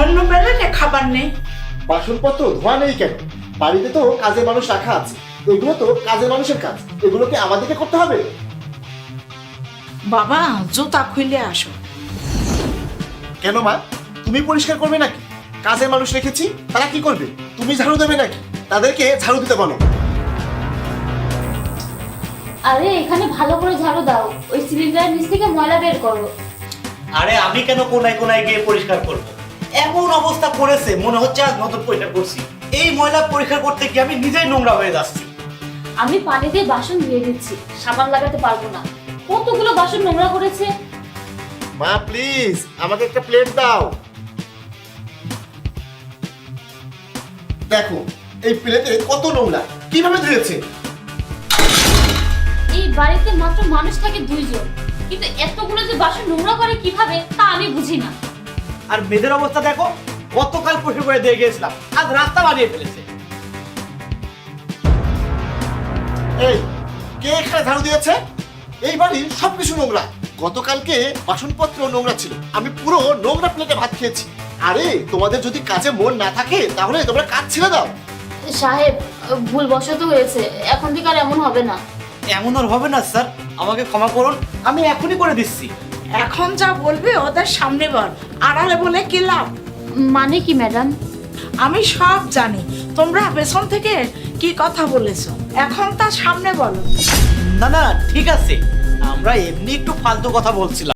অন্য বেলাতে খাবার নেই বাসনপত্র ধোয়া নেই কেন? বাড়িতে তো কাজের মানুষ রাখা আছে। এগুলো তো কাজের মানুষের কাজ। এগুলোকে আমাদেরকে করতে হবে। বাবা জুতা খুলে আসো। কেন মা? তুমি পরিষ্কার করবে নাকি? কাজের মানুষ রেখেছি তারা কি করবে? তুমি ঝাড়ু দেবে নাকি? তাদেরকে ঝাড়ু দিতে বলো। আরে এখানে ভালো করে ঝাড়ু দাও। ওই সিলিন্ডারের নিচ থেকে ময়লা বের করো। আরে আমি কেন কোনায় কোনায় গিয়ে পরিষ্কার করব? এমন অবস্থা করেছে মনে হচ্ছে আজ নতুন পরিষ্কার করছি। এই ময়লা পরিষ্কার করতে গিয়ে আমি নিজেই নোংরা হয়ে যাচ্ছি। আমি পানি দিয়ে বাসন ধুয়ে দিচ্ছি সাবান লাগাতে পারব না। কতগুলো বাসন নোংরা করেছে? মা প্লিজ আমাকে একটা প্লেট দাও। দেখো এই প্লেটে কত নোংরা কীভাবে ধুয়েছে? এই বাড়িতে মাত্র মানুষ থাকে দুইজন। কিন্তু এতগুলো যে বাসন নোংরা করে কীভাবে তা আমি বুঝি না। আর মেয়েদের অবস্থা দেখো গতকাল পরিষ্কার করে দিয়ে গিয়েছিলাম আজ রাস্তা বানিয়ে ফেলেছে। এই কে এখানে ঝাড়ু দিয়েছে? এই বাড়ির সবকিছু নোংরা। গতকালকে বাসনপত্র নোংরা ছিল আমি পুরো নোংরা প্লেটে ভাত খেয়েছি। আরে তোমাদের যদি কাজে মন না থাকে তাহলে তোমরা কাজ ছেড়ে দাও। সাহেব ভুল বশত হয়েছে এখন থেকে আর এমন হবে না। এমন আর হবে না স্যার। আমাকে ক্ষমা করুন আমি এখনই করে দিচ্ছি। এখন যা বলবে ওদের সামনে বল আড়ালে বলে কি লাভ? মানে কি ম্যাডাম? আমি সব জানি তোমরা পেছন থেকে কি কথা বলেছ এখন তা সামনে বলো। না না ঠিক আছে আমরা এমনি একটু ফালতু কথা বলছিলাম।